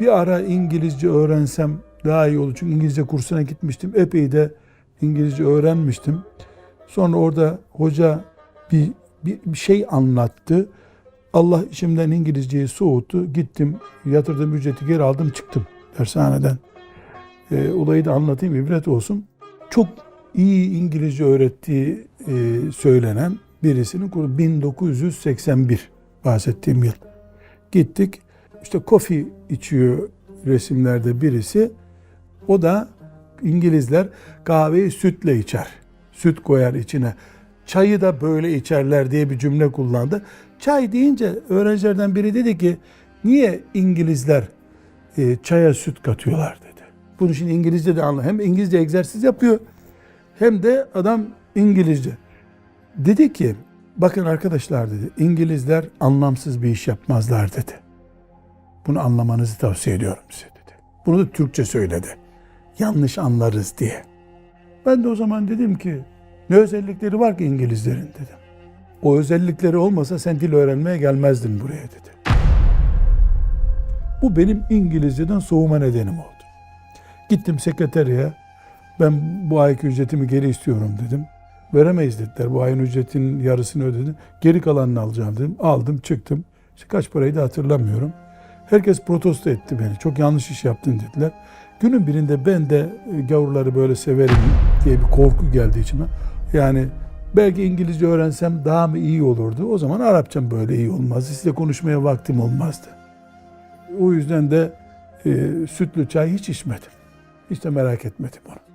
bir ara İngilizce öğrensem daha iyi olur. Çünkü İngilizce kursuna gitmiştim. Epey de İngilizce öğrenmiştim. Sonra orada hoca bir, bir, şey anlattı. Allah içimden İngilizceyi soğuttu. Gittim, yatırdığım ücreti geri aldım, çıktım dershaneden. E, olayı da anlatayım, ibret olsun. Çok iyi İngilizce öğrettiği e, söylenen birisinin kurulu 1981 bahsettiğim yıl. Gittik, işte kofi içiyor resimlerde birisi. O da İngilizler kahveyi sütle içer. Süt koyar içine. Çayı da böyle içerler diye bir cümle kullandı. Çay deyince öğrencilerden biri dedi ki niye İngilizler e, çaya süt katıyorlar dedi. Bunu şimdi İngilizce de anla. Hem İngilizce egzersiz yapıyor hem de adam İngilizce. Dedi ki bakın arkadaşlar dedi İngilizler anlamsız bir iş yapmazlar dedi. Bunu anlamanızı tavsiye ediyorum size dedi. Bunu da Türkçe söyledi. Yanlış anlarız diye. Ben de o zaman dedim ki ne özellikleri var ki İngilizlerin dedim. O özellikleri olmasa sen dil öğrenmeye gelmezdin buraya dedi. Bu benim İngilizceden soğuma nedenim oldu. Gittim sekreteriye ben bu ayki ücretimi geri istiyorum dedim. Veremeyiz dediler. Bu ayın ücretinin yarısını ödedim. Geri kalanını alacağım dedim. Aldım çıktım. İşte kaç parayı da hatırlamıyorum. Herkes protesto etti beni. Çok yanlış iş yaptın dediler. Günün birinde ben de e, gavurları böyle severim diye bir korku geldi içime. Yani belki İngilizce öğrensem daha mı iyi olurdu? O zaman Arapçam böyle iyi olmazdı. Size konuşmaya vaktim olmazdı. O yüzden de e, sütlü çay hiç içmedim. Hiç de merak etmedim onu.